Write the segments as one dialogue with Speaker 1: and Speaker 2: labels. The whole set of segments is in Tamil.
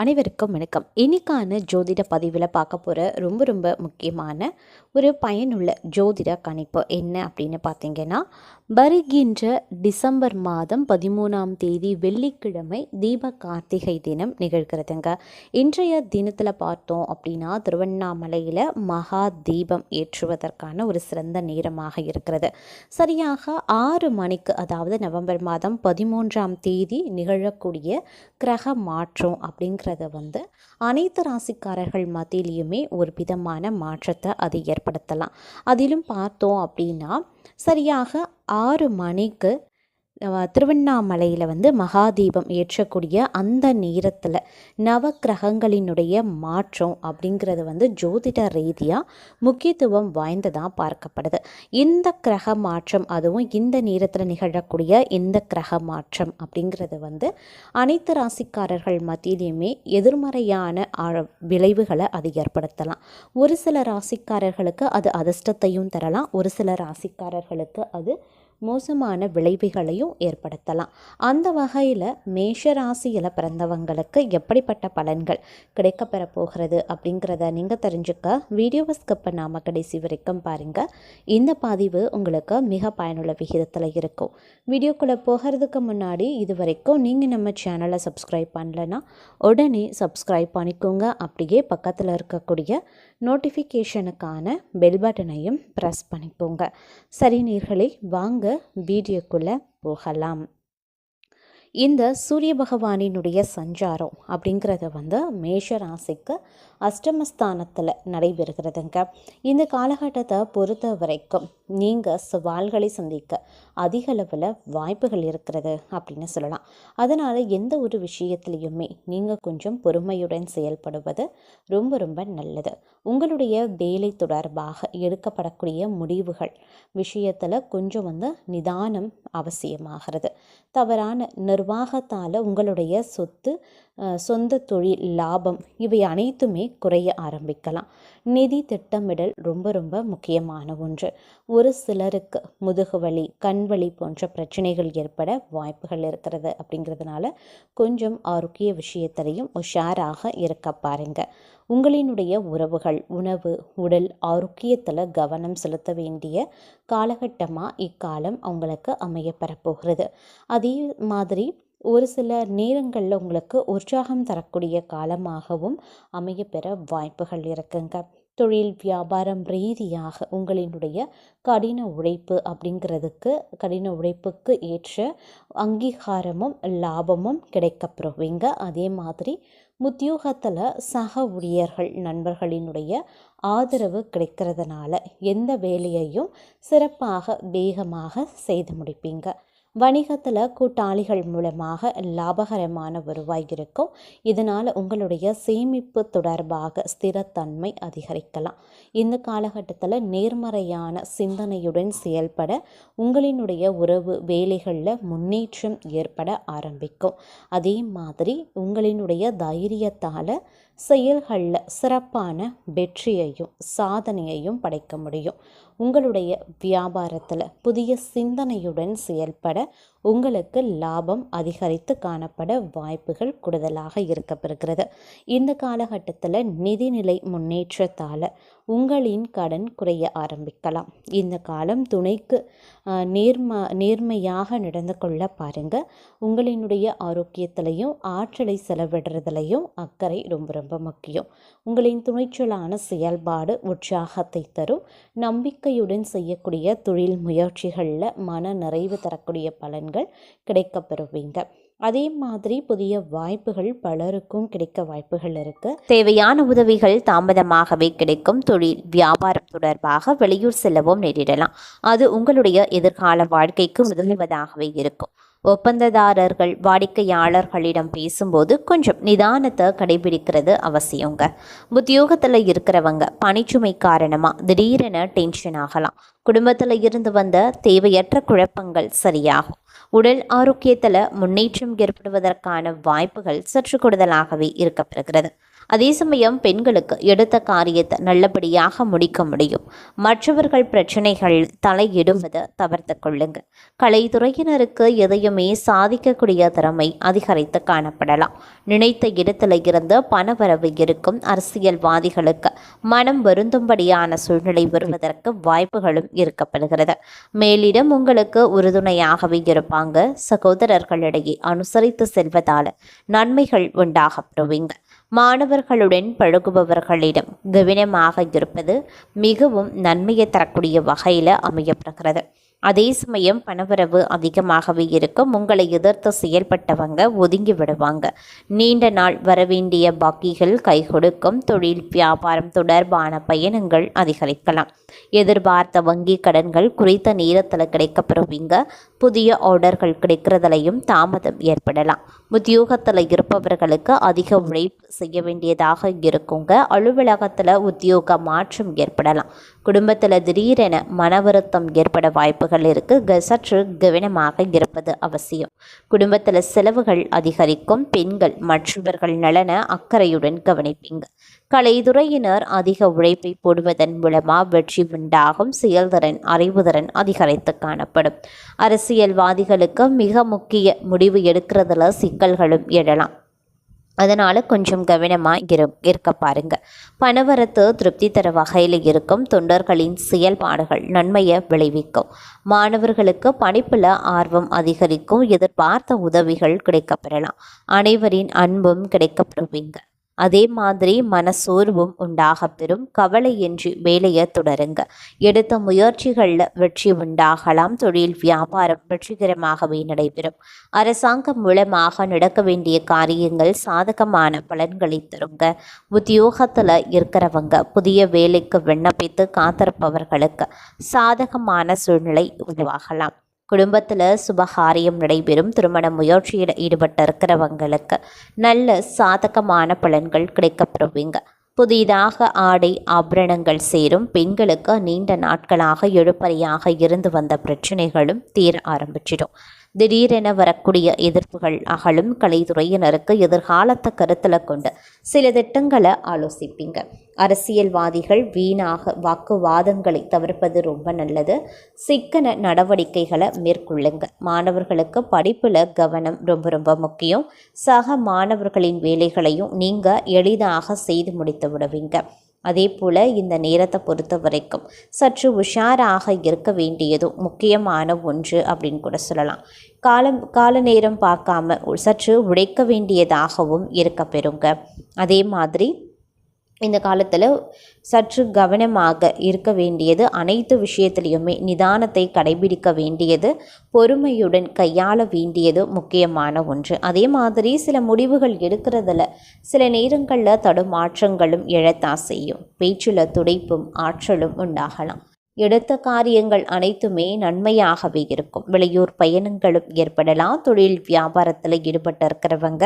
Speaker 1: அனைவருக்கும் வணக்கம். இன்னைக்கான ஜோதிட பதிவில் பார்க்க போகிற ரொம்ப ரொம்ப முக்கியமான ஒரு பயனுள்ள ஜோதிட கணிப்பு என்ன அப்படின்னு பார்த்தீங்கன்னா வருகின்ற டிசம்பர் மாதம் பதிமூணாம் தேதி வெள்ளிக்கிழமை தீப கார்த்திகை தினம் நிகழ்கிறதுங்க. இன்றைய தினத்தில் பார்த்தோம் அப்படின்னா திருவண்ணாமலையில் மகா தீபம் ஏற்றுவதற்கான ஒரு சிறந்த நேரமாக இருக்கிறது. சரியாக ஆறு மணிக்கு அதாவது நவம்பர் மாதம் பதிமூன்றாம் தேதி நிகழக்கூடிய கிரக மாற்றம் அப்படிங்கிற அப்படிங்கிறத வந்து அனைத்து ராசிக்காரர்கள் மத்தியிலையுமே ஒரு விதமான மாற்றத்தை அது ஏற்படுத்தலாம். அதிலும் பார்த்தோம் அப்படின்னா சரியாக ஆறு மணிக்கு திருவண்ணாமலையில் வந்து மகாதீபம் ஏற்றக்கூடிய அந்த நேரத்தில் நவக்கிரகங்களினுடைய மாற்றம் அப்படிங்கிறது வந்து ஜோதிட ரீதியாக முக்கியத்துவம் வாய்ந்ததாக பார்க்கப்படுது. இந்த கிரக மாற்றம் அதுவும் இந்த நேரத்தில் நிகழக்கூடிய இந்த கிரக மாற்றம் அப்படிங்கிறது வந்து அனைத்து ராசிக்காரர்கள் மத்தியிலையுமே எதிர்மறையான விளைவுகளை அது ஏற்படுத்தலாம். ஒரு சில ராசிக்காரர்களுக்கு அது அதிர்ஷ்டத்தையும் தரலாம். ஒரு சில ராசிக்காரர்களுக்கு அது மோசமான விளைவுகளையும் ஏற்படுத்தலாம். அந்த வகையில் மேஷ ராசியில் பிறந்தவங்களுக்கு எப்படிப்பட்ட பலன்கள் கிடைக்கப்பெற போகிறது அப்படிங்கிறத நீங்கள் தெரிஞ்சுக்க வீடியோவை ஸ்கிப் பண்ணாமல் கடைசி வரைக்கும் பாருங்கள் இந்த பதிவு உங்களுக்கு மிக பயனுள்ள விகிதத்தில் இருக்கும். வீடியோக்குள்ளே போகிறதுக்கு முன்னாடி இது வரைக்கும் நீங்கள் நம்ம சேனலை சப்ஸ்கிரைப் பண்ணலன்னா உடனே சப்ஸ்கிரைப் பண்ணிக்கோங்க. அப்படியே பக்கத்தில் இருக்கக்கூடிய நோட்டிஃபிகேஷனுக்கான பெல் பட்டனையும் ப்ரெஸ் பண்ணிக்கோங்க. சரி நீர்களை வாங்க வீடியோக்குள்ளே போகலாம். இந்த சூரிய பகவானினுடைய சஞ்சாரம் அப்படிங்கிறது வந்து மேஷ ராசிக்கு அஷ்டமஸ்தானத்தில் நடைபெறுகிறதுங்க. இந்த காலகட்டத்தை பொறுத்த வரைக்கும் நீங்கள் சவால்களை சந்திக்க அதிக அளவில் வாய்ப்புகள் இருக்கிறது அப்படின்னு சொல்லலாம். அதனால் எந்த ஒரு விஷயத்துலையுமே நீங்கள் கொஞ்சம் பொறுமையுடன் செயல்படுவது ரொம்ப ரொம்ப நல்லது. உங்களுடைய வேலை தொடர்பாக எடுக்கப்படக்கூடிய முடிவுகள் விஷயத்தில் கொஞ்சம் வந்து நிதானம் அவசியமாகிறது. தவறான நிர்வாகத்தால் உங்களுடைய சொத்து சொந்த தொழில் லாபம் இவை அனைத்துமே குறைய ஆரம்பிக்கலாம். நிதி திட்டமிடல் ரொம்ப ரொம்ப முக்கியமான ஒன்று. ஒரு சிலருக்கு முதுகுவலி கண்வலி போன்ற பிரச்சனைகள் ஏற்பட வாய்ப்புகள் இருக்கிறது அப்படிங்கிறதுனால கொஞ்சம் ஆரோக்கிய விஷயத்திலையும் உஷாராக இருக்க பாருங்கள் உங்களினுடைய உறவுகள் உணவு உடல் ஆரோக்கியத்தில் கவனம் செலுத்த வேண்டிய காலகட்டமாக இக்காலம் அவங்களுக்கு அமையப்பெறப்போகிறது அதே மாதிரி ஒரு சில நேரங்களில் உங்களுக்கு உற்சாகம் தரக்கூடிய காலமாகவும் அமையப்பெற வாய்ப்புகள் இருக்குங்க. தொழில் வியாபாரம் ரீதியாக உங்களினுடைய கடின உழைப்பு அப்படிங்கிறதுக்கு கடின உழைப்புக்கு ஏற்ற அங்கீகாரமும் லாபமும் கிடைக்கப்பெறுவீங்க. அதே மாதிரி உத்தியோகத்தில் சக ஊழியர்கள் நண்பர்களினுடைய ஆதரவு கிடைக்கிறதுனால எந்த வேலையையும் சிறப்பாக வேகமாக செய்து முடிப்பீங்க. வணிகத்தில் கூட்டாளிகள் மூலமாக லாபகரமான வருவாய் இருக்கும். இதனால் உங்களுடைய சேமிப்பு தொடர்பாக ஸ்திரத்தன்மை அதிகரிக்கலாம். இந்த காலகட்டத்தில் நேர்மறையான சிந்தனையுடன் செயல்பட உங்களினுடைய உறவு வேலைகளில் முன்னேற்றம் ஏற்பட ஆரம்பிக்கும். அதே மாதிரி உங்களினுடைய தைரியத்தால் செயல்களில் சிறப்பான வெற்றியையும் சாதனையையும் படைக்க முடியும். உங்களுடைய வியாபாரத்தில் புதிய சிந்தனையுடன் செயல்பட உங்களுக்கு லாபம் அதிகரித்து காணப்பட வாய்ப்புகள் கூடுதலாக இருக்கப்பெறுகிறது. இந்த காலகட்டத்தில் நிதிநிலை முன்னேற்றத்தால் உங்களின் கடன் குறைய ஆரம்பிக்கலாம். இந்த காலம் துணைக்கு நேர்மா நேர்ம நேர்மையாக நடந்து கொள்ள பாருங்கள் உங்களினுடைய ஆரோக்கியத்திலையும் ஆற்றலை செலவிடுறதுலையும் அக்கறை ரொம்ப ரொம்ப முக்கியம். உங்களின் துணிச்சலான செயல்பாடு உற்சாகத்தை தரும். நம்பிக்கையுடன் செய்யக்கூடிய தொழில் முயற்சிகளில் மன நிறைவு தரக்கூடிய பலன்கள் கிடைக்கப்பெறுவீங்க அதே மாதிரி புதிய வாய்ப்புகள் பலருக்கும் கிடைக்க வாய்ப்புகள் இருக்கு. தேவையான உதவிகள் தாமதமாகவே கிடைக்கும். தொழில் வியாபாரம் தொடர்பாக வெளியூர் செல்லவும் நேரிடலாம். அது உங்களுடைய எதிர்கால வாழ்க்கைக்கு உதவுவதாகவே இருக்கும். ஒப்பந்ததாரர்கள் வாடிக்கையாளர்களிடம் பேசும்போது கொஞ்சம் நிதானத்தை கடைபிடிக்கிறது அவசியங்க. உத்தியோகத்தில் இருக்கிறவங்க பணிச்சுமை காரணமாக திடீரென டென்ஷன் ஆகலாம். குடும்பத்தில் இருந்து வந்த தேவையற்ற குழப்பங்கள் சரியாகும். உடல் ஆரோக்கியத்தில் முன்னேற்றம் ஏற்படுவதற்கான வாய்ப்புகள் சற்று கூடுதலாகவே இருக்கப்படுகிறது
Speaker 2: அதே சமயம் பெண்களுக்கு எடுத்த காரியத்தை நல்லபடியாக முடிக்க முடியும். மற்றவர்கள் பிரச்சனைகள் தலையிடுவதை தவிர்த்து கொள்ளுங்க கலைத்துறையினருக்கு எதையுமே சாதிக்கக்கூடிய திறமை அதிகரித்து காணப்படலாம். நினைத்த இடத்துல இருந்து பணவரவு இருக்கும் அரசியல்வாதிகளுக்கு மனம் வருந்தும்படியான சூழ்நிலை வருவதற்கு வாய்ப்புகளும் இருக்கப்படுகிறது மேலிடம் உங்களுக்கு உறுதுணையாகவே இருப்பாங்க. சகோதரர்களிடையே அனுசரித்து செல்வதால நன்மைகள் உண்டாகப்படுவீங்க. மாணவர்களுடன் பழகுபவர்களிடம் கவனமாக இருப்பது மிகவும் நன்மையை தரக்கூடிய வகையில் அமையப்படுகிறது. அதே சமயம் பணவரவு அதிகமாகவே இருக்கும். உங்களை எதிர்த்து செயல்பட்டவங்க ஒதுங்கி விடுவாங்க. நீண்ட நாள் வரவேண்டிய பாக்கிகள் கை கொடுக்கும். தொழில் வியாபாரம் தொடர்பான பயணங்கள் அதிகரிக்கலாம். எதிர்பார்த்த வங்கி கடன்கள் குறித்த நேரத்தில் கிடைக்கப்பெறுவீங்க. புதிய ஆர்டர்கள் கிடைக்கிறதுலையும் தாமதம் ஏற்படலாம். உத்தியோகத்தில் இருப்பவர்களுக்கு அதிக உழைப்பு செய்ய வேண்டியதாக இருக்குங்க. அலுவலகத்தில் உத்தியோக மாற்றம் ஏற்படலாம். குடும்பத்தில் திடீரென மன வருத்தம் ஏற்பட வாய்ப்புகள் இருக்குது சற்று கவனமாக இருப்பது அவசியம். குடும்பத்தில் செலவுகள் அதிகரிக்கும். பெண்கள் மற்றவர்கள் நலன அக்கறையுடன் கவனிப்பீங்க. கலைத்துறையினர் அதிக உழைப்பை போடுவதன் மூலமாக வெற்றி உண்டாகும் செயல்திறன் அறிவுதிறன் அதிகரித்து காணப்படும். அரசியல்வாதிகளுக்கு மிக முக்கிய முடிவு எடுக்கிறதுல சிக்கல்களும் எழலாம். அதனால் கொஞ்சம் கவனமாக இரு இருக்க பாருங்க. பணவரத்து திருப்தி தர வகையில் இருக்கும் தொண்டர்களின் செயல்பாடுகள் நன்மையை விளைவிக்கும். மாணவர்களுக்கு படிப்பில் ஆர்வம் அதிகரிக்கும் எதிர்பார்த்த உதவிகள் கிடைக்கப்பெறலாம். அனைவரின் அன்பும் கிடைக்கப்படுவீங்க. அதே மாதிரி மனசோர்வும் உண்டாக பெறும். கவலையின்றி வேலையை தொடருங்க. எடுத்த முயற்சிகளில் வெற்றி உண்டாகலாம். தொழில் வியாபாரம் வெற்றிகரமாகவே நடைபெறும். அரசாங்கம் மூலமாக நடக்க வேண்டிய காரியங்கள் சாதகமான பலன்களை தருங்க. உத்தியோகத்தில் இருக்கிறவங்க புதிய வேலைக்கு விண்ணப்பித்து காத்திருப்பவர்களுக்கு சாதகமான சூழ்நிலை உருவாகலாம். குடும்பத்தில் சுபகாரியம் நடைபெறும். திருமண முயற்சியில் ஈடுபட்டு இருக்கிறவங்களுக்கு நல்ல சாதகமான பலன்கள் கிடைக்கப்பெறுவீங்க. புதிதாக ஆடை ஆபரணங்கள் சேரும். பெண்களுக்கு நீண்ட நாட்களாக எழுப்பறையாக இருந்து வந்த பிரச்சனைகளும் தீர ஆரம்பிச்சிடும். திடீரென வரக்கூடிய எதிர்ப்புகள் அகலும் கலைத்துறையினருக்கு எதிர்காலத்தை கருத்தில் கொண்டு சில திட்டங்களை ஆலோசிப்பீங்க. அரசியல்வாதிகள் வீணாக வாக்குவாதங்களை தவிர்ப்பது ரொம்ப நல்லது. சிக்கன நடவடிக்கைகளை மேற்கொள்ளுங்க. மாணவர்களுக்கு படிப்பில் கவனம் ரொம்ப ரொம்ப முக்கியம். சக மாணவர்களின் வேலைகளையும் நீங்கள் எளிதாக செய்து முடித்து விடுவீங்க. அதே போல் இந்த நேரத்தை பொறுத்த வரைக்கும் சற்று உஷாராக இருக்க வேண்டியதும் முக்கியமான ஒன்று அப்படின்னு கூட சொல்லலாம். காலம் கால நேரம் பார்க்காம சற்று உழைக்க வேண்டியதாகவும் இருக்க பெறுங்க. அதே மாதிரி இந்த காலத்தில் சற்று கவனமாக இருக்க வேண்டியது அனைத்து விஷயத்திலையுமே நிதானத்தை கடைபிடிக்க வேண்டியது பொறுமையுடன் கையாள வேண்டியது முக்கியமான ஒன்று. அதே மாதிரி சில முடிவுகள் எடுக்கிறதுல சில நேரங்களில் தடுமாற்றங்களும் இழத்தான் செய்யும். பேச்சில் துடைப்பும் ஆற்றலும் உண்டாகலாம். எடுத்த காரியங்கள் அனைத்துமே நன்மையாகவே இருக்கும். வெளியூர் பயணங்களும் ஏற்படலாம். தொழில் வியாபாரத்தில் ஈடுபட்டு இருக்கிறவங்க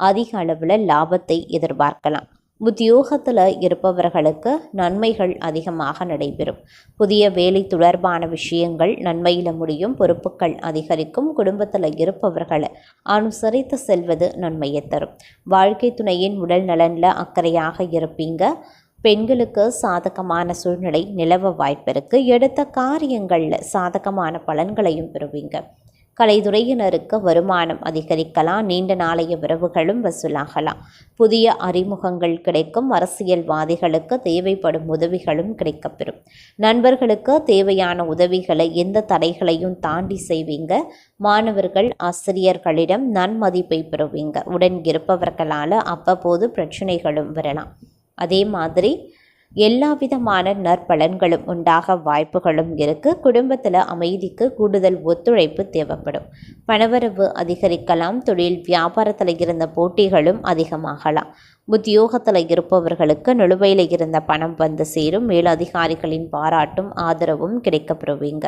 Speaker 2: அதிக அளவில் லாபத்தை எதிர்பார்க்கலாம். உத்தியோகத்தில் இருப்பவர்களுக்கு நன்மைகள் அதிகமாக நடைபெறும். புதிய வேலை தொடர்பான விஷயங்கள் நன்மையில் முடியும் பொறுப்புகள் அதிகரிக்கும் குடும்பத்தில் இருப்பவர்களை அனுசரித்து செல்வது நன்மையை தரும். வாழ்க்கை துணையின் உடல் நலனில் அக்கறையாக இருப்பீங்க. பெண்களுக்கு சாதகமான சூழ்நிலை நிலவ வாய்ப்பிருக்கு எடுத்த காரியங்களில் சாதகமான பலன்களையும் பெறுவீங்க. கலைத்துறையினருக்கு வருமானம் அதிகரிக்கலாம். நீண்ட நாளைய விரவுகளும் வசூலாகலாம். புதிய அறிமுகங்கள் கிடைக்கும். அரசியல்வாதிகளுக்கு தேவைப்படும் உதவிகளும் கிடைக்கப்பெறும். நண்பர்களுக்கு தேவையான உதவிகளை எந்த தடைகளையும் தாண்டி செய்வீங்க? மாணவர்கள் ஆசிரியர்களிடம் நன்மதிப்பை பெறுவீங்க. உடன் இருப்பவர்களால் அவ்வப்போது பிரச்சனைகளும் வரலாம். அதே மாதிரி எல்லா விதமான நற்பலன்களும் உண்டாக வாய்ப்புகளும் இருக்குது குடும்பத்தில் அமைதிக்கு கூடுதல் ஒத்துழைப்பு தேவைப்படும். பணவரவு அதிகரிக்கலாம் தொழில் வியாபாரத்தில் இருந்த போட்டிகளும் அதிகமாகலாம். உத்தியோகத்தில் இருப்பவர்களுக்கு நிலுவையில் இருந்த பணம் வந்து சேரும். மேலதிகாரிகளின் பாராட்டும் ஆதரவும் கிடைக்கப்பெறுவீங்க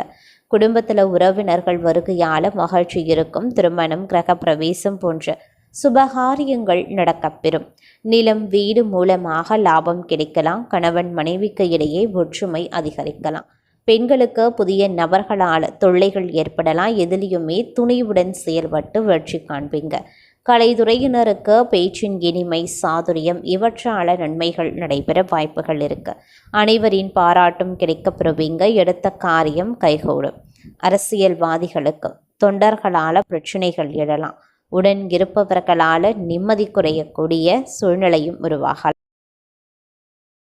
Speaker 2: குடும்பத்தில் உறவினர்கள் வருகையால் மகிழ்ச்சி இருக்கும். திருமணம் கிரக பிரவேசம் போன்ற சுபகாரியங்கள் நடக்கப்பெறும். நிலம் வீடு மூலமாக லாபம் கிடைக்கலாம். கணவன் மனைவிக்கு இடையே ஒற்றுமை அதிகரிக்கலாம். பெண்களுக்கு புதிய நபர்களால் தொல்லைகள் ஏற்படலாம். எதிலையுமே துணிவுடன் செயல்பட்டு வெற்றி காண்பீங்க. கலைத்துறையினருக்கு பேச்சின் இனிமை சாதுரியம் இவற்றால நன்மைகள் நடைபெற வாய்ப்புகள் இருக்கு. அனைவரின் பாராட்டும் கிடைக்கப்பெறுவீங்க. எடுத்த காரியம் கைகூடும். அரசியல்வாதிகளுக்கு தொண்டர்களால் பிரச்சனைகள் எழலாம். உடன் இருப்பவர்களால் நிம்மதி குறையக்கூடிய சூழ்நிலையும் உருவாகலாம்